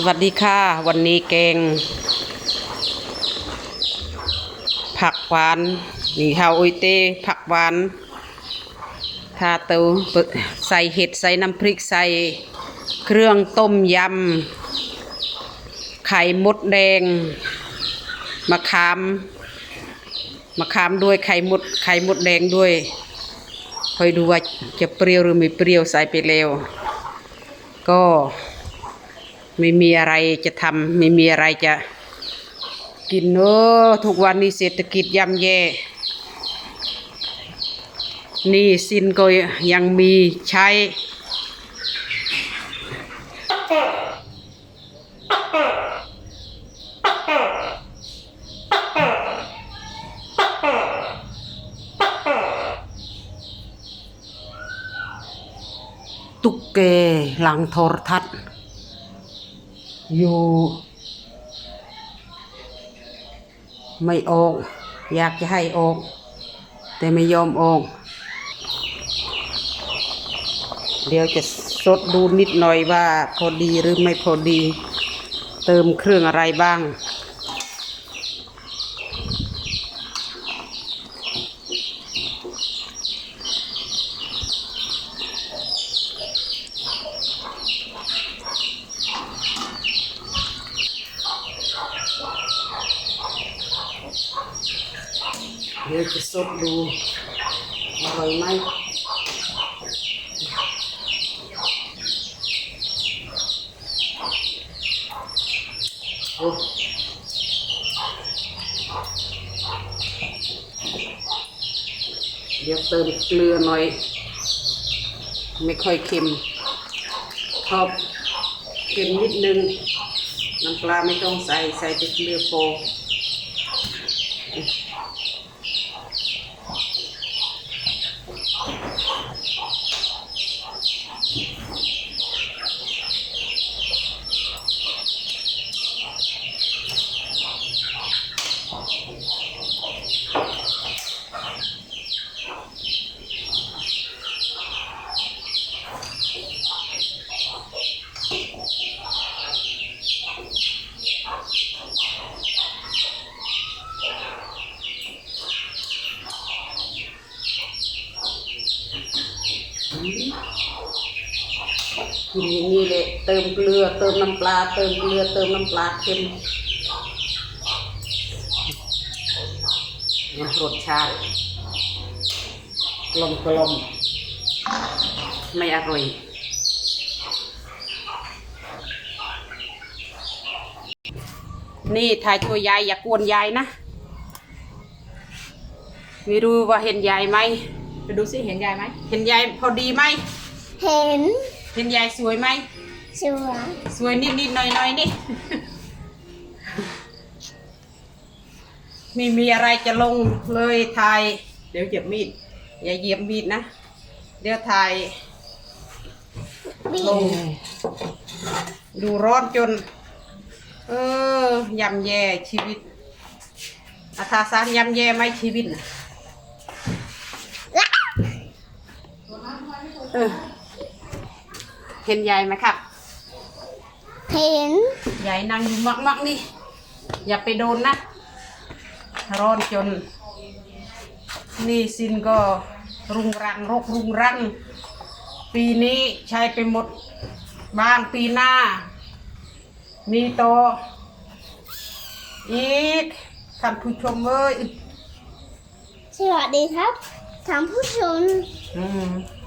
สวัสดีค่ะ วันนี้แกง ผักหวานนี่ฮาวอุยเต้ผักหวานทาเตาใส่เห็ดใส่น้ำพริกใส่เครื่องต้มยำไข่มดแดงมะขามมะขามด้วยไข่มดไข่มดแดงด้วยคอยดูว่าจะเปรี้ยวหรือไม่เปรี้ยวใส่ไปแล้วก็ ไม่มีอะไรจะทำไม่มีอะไรจะกินเนอะทุกวันนี้เศรษฐกิจย่ำแย่นี่สินก็ยังมีใช้ตุกแกหลังโทรทัศน์ อยู่ ไม่ออก อยากจะให้ออก แต่ไม่ยอมออก เดี๋ยวจะสดดูนิดหน่อยว่าพอดีหรือไม่พอดี เติมเครื่องอะไรบ้าง ดี๋ยวจะสดดูอร่อยไหมโอ้เดี๋ยวเติมเกลือหน่อย ไม่ค่อยเค็มชอบเค็มนิดนึง น้ำปลาไม่ต้องใส่ ใส่แต่เกลือพอ กินอย่างนี้เลยเติมเกลือ เติมน้ำปลา เติมเกลือ เติมน้ำปลาเค็มรสชาติกลมกลมไม่อร่อยนี่ถ่ายตัวยายอย่ากวนยายนะ ไม่รู้ว่าเห็นยายไหมไปดูสิเห็นยายไหม เห็นยายพอดีไหม เห็น เห็นยายสวยไหม สวยสวยนิดนิดๆหน่อยหน่อยๆนี่ ไม่มีอะไรจะลงเลยถ่าย เดี๋ยวเหยียบมีด อย่าเหยียบมีดนะ เดี๋ยวถ่าย บีลงดูร้อนจน เออยำแย่ชีวิต อาทาซานยำแย่ไหมชีวิตน่ะเออ เห็นยายไหมครับ เห็น ยายนั่งอยู่มักๆนี่ อย่าไปโดนนะ ร้อนจน นี่สินก็รุงรังรกรุงรัง ปีนี้ใช้ไปหมดบ้างปีหน้า มีโตออีกท่านผู้ชมเอ้ยสวัสดีครับท่านผู้ชม อืม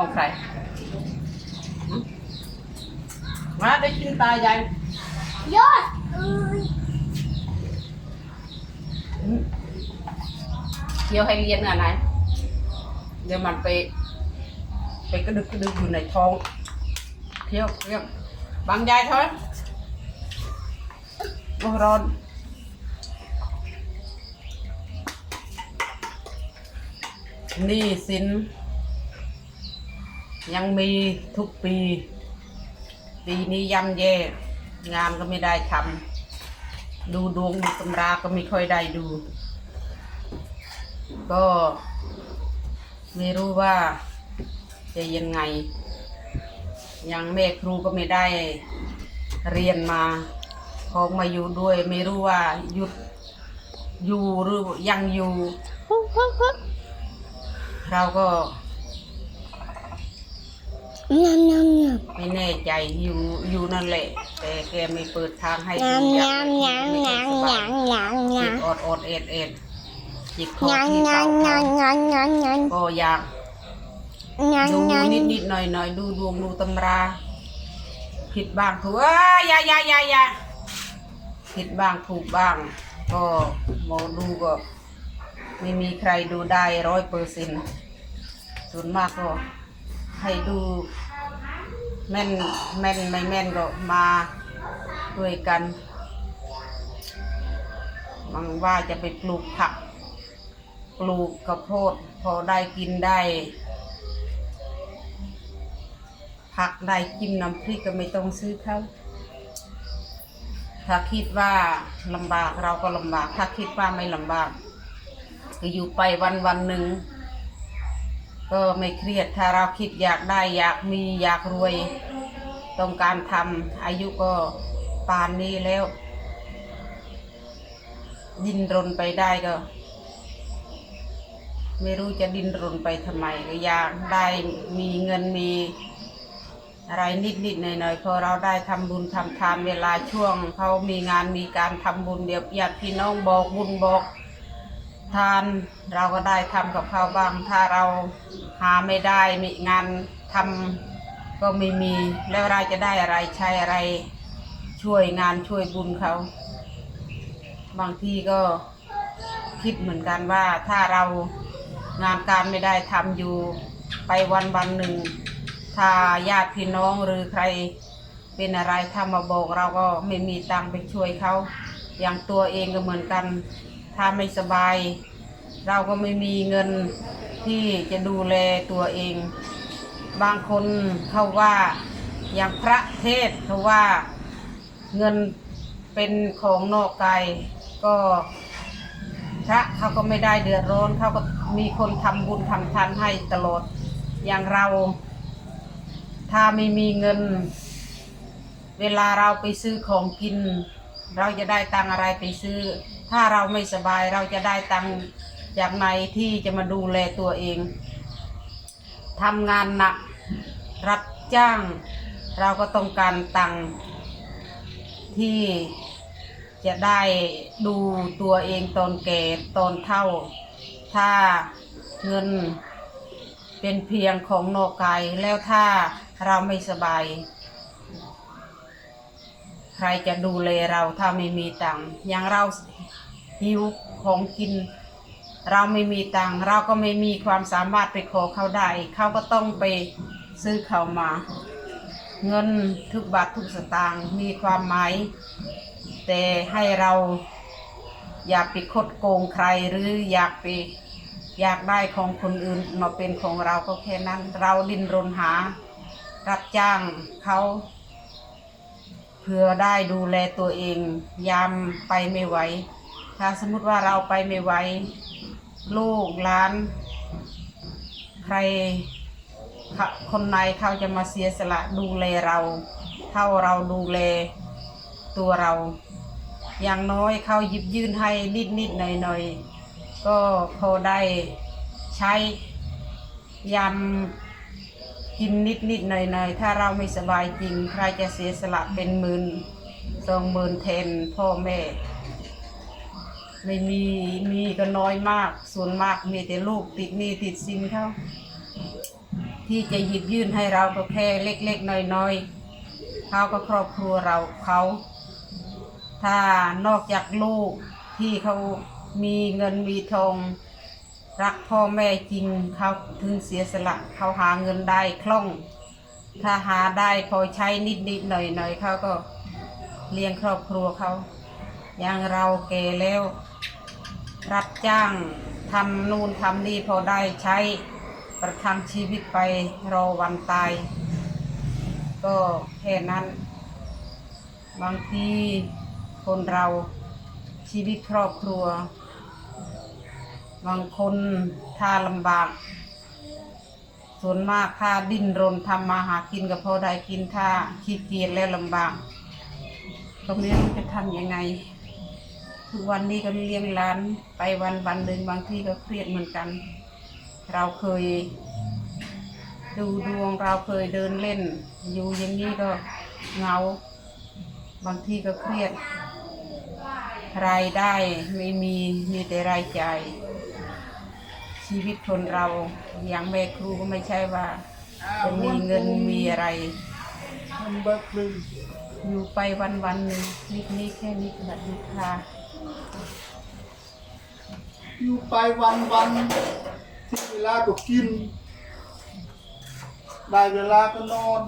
ของใครหืมมาได้กินตายายยอดเอ้ยเคี้ยวให้เรียนอะไรเดี๋ยวมันไป ไปกระดึกกระดึกอยู่ในท้องเคี้ยวเคี้ยวบางยายเถอะโอ้ร้อนนี่สิน ยังมีทุกปี ปีนี้ย่ำแย่ งานก็ไม่ได้ทำดูดวงดูตำราก็ไม่ค่อยได้ดู ก็ไม่รู้ว่าจะยังไง ยังแม่ครูก็ไม่ได้เรียนมาพอมาอยู่ด้วย ไม่รู้ว่าหยุดอยู่หรือยังอยู่ เราก็ ยำยำยไม่แน่ใจอยู่อยู่นั่นแหละ แต่แกไม่เปิดทางให้ำดูยำอยากยำไม่ยำค่อยยำสบายยำยำจิยตอดอดเอ็ดเอ็ดจิตคอำที่ยำเก่ายำยำยำยำยก็อยากำดูยำนิดยำนิดๆหน่อยหน่อยๆดูดวงดูตำรา ผิดบ้างถูกเอ้ยอยาอยาอยาอยาผิดบ้างถูกบ้าง ก็หมอดูก็ ไม่มีใครดูได้ร้อยเปอร์เซ็นต์ส่วนมากก็ ให้ดูแม่นแม่นไม่แม่นก็มาด้วยกันมังว่าจะไปปลูกผัก ปลูกกระโพดพอได้กินได้ผักได้จิ้มน้ำพริกก็ไม่ต้องซื้อเขาถ้าคิดว่าลำบากเราก็ลำบาก ถ้าคิดว่าไม่ลำบากก็อยู่ไปวันวันหนึ่ง ก็ไม่เครียดถ้าเราคิดอยากได้อยากมีอยากรวย ต้องการทำอายุก็ปานนี้แล้ว ดินรนไปได้ก็ ไม่รู้จะดินรนไปทำไมก็อยากได้มีเงินมีอะไรนิดนิดๆหน่อยหน่อยๆพอเราได้ทำบุญทำทานเวลาช่วงเขามีงานมีการทำบุญเดี๋ยวญาติพี่น้องบอกบุญบอก ทานเราก็ได้ทำกับเขาบ้าง ถ้าเราหาไม่ได้มีงานทำก็ไม่มี แล้วเราจะได้อะไรใช้อะไรช่วยงานช่วยบุญเขา บางทีก็คิดเหมือนกันว่าถ้าเรางานการไม่ได้ทำอยู่ไปวันวันหนึ่ง ถ้าญาติพี่น้องหรือใครเป็นอะไรถ้ามาบอกเราก็ไม่มีตังไปช่วยเขา อย่างตัวเองก็เหมือนกัน ถ้าไม่สบาย เราก็ไม่มีเงินที่จะดูแลตัวเอง บางคนเขาว่าอย่างพระเทศเขาว่าเงินเป็นของนอกกายก็พระเขาก็ไม่ได้เดือดร้อนเขาก็มีคนทำบุญทำทานให้ตลอดอย่างเรา ถ้าไม่มีเงิน เวลาเราไปซื้อของกิน เราจะได้ตังอะไรไปซื้อ ถ้าเราไม่สบายเราจะได้ตังค์จากไหนที่จะมาดูแลตัวเองทำงานหนัก รับจ้าง เราก็ต้องการตังค์ที่จะได้ดูตัวเองตอนแก่ตอนเฒ่า ถ้าเงินเป็นเพียงของนอกกายแล้วถ้าเราไม่สบาย ใครจะดูแลเราถ้าไม่มีตังค์อย่างเราหิวของกิน เราไม่มีตังค์เราก็ไม่มีความสามารถไปขอเขาได้ เขาก็ต้องไปซื้อเขามา เงินทุกบาททุกสตางค์มีความหมายแต่ให้เราอย่าไปคดโกงใครหรืออยากไปอยากได้ของคนอื่นมาเป็นของเราก็แค่นั้น เราดิ้นรนหา รับจ้างเขา พื่อได้ดูแลตัวเอง ยามไปไม่ไหว ถ้าสมมติว่าเราไปไม่ไหว ลูกหลาน ใครคนไหนเขาจะมาเสียสละดูแลเรา เท่าเราดูแลตัวเรา อย่างน้อยเขาหยิบยื่นให้นิดนิดๆหน่อยหน่อยๆก็พอได้ใช้ยำ กินนิดนิดๆหน่อยหน่อยๆถ้าเราไม่สบายจริง ใครจะเสียสละเป็นหมื่นสองหมื่นแทนพ่อแม่ ไม่มีมีก็น้อยมาก ส่วนมากมีแต่ลูกติดหนี้ติดสินเขาที่จะหยิบยื่นให้เราก็แค่เล็กๆน้อยๆเขาก็ครอบครัวเราเขา ถ้านอกจากลูกที่เขามีเงินมีทอง รักพ่อแม่จริงเขาถึงเสียสละเขาหาเงินได้คล่อง ถ้าหาได้พอใช้นิดนิดหน่อยหน่อยเขาก็เลี้ยงครอบครัวเขาอย่างเราแก่แล้ว รับจ้างทำนู่นทำนี่พอได้ใช้ประทังชีวิตไปรอวันตาย ก็แค่นั้น บางทีคนเราชีวิตครอบครัว บางคนถ้าลำบาก ส่วนมากถ้าดิ้นรนทำมาหากินก็พอได้กินถ้าขี้เกียจแล้วลำบากก็ไม่รู้จะทำยังไงทุกวันนี้ก็เลี้ยงหลานไปวันวันหนึ่งบางทีก็เครียดเหมือนกัน เราเคย ดูดวงเราเคยเดินเล่น อยู่อย่างนี้ก็เงา บางทีก็เครียดรายได้ไม่มีมีแต่รายจ่าย ชีวิตคนเราอย่างแม่ครูก็ไม่ใช่ว่าจะมีเงินมีอะไรมันเบิกลึงอยู่ไปวันวันๆหนึ่งคลิปนี้แค่นี้สวัสดีค่ะอยู่ไปวันวันที่เวลาก็กิน ได้เวลาก็นอน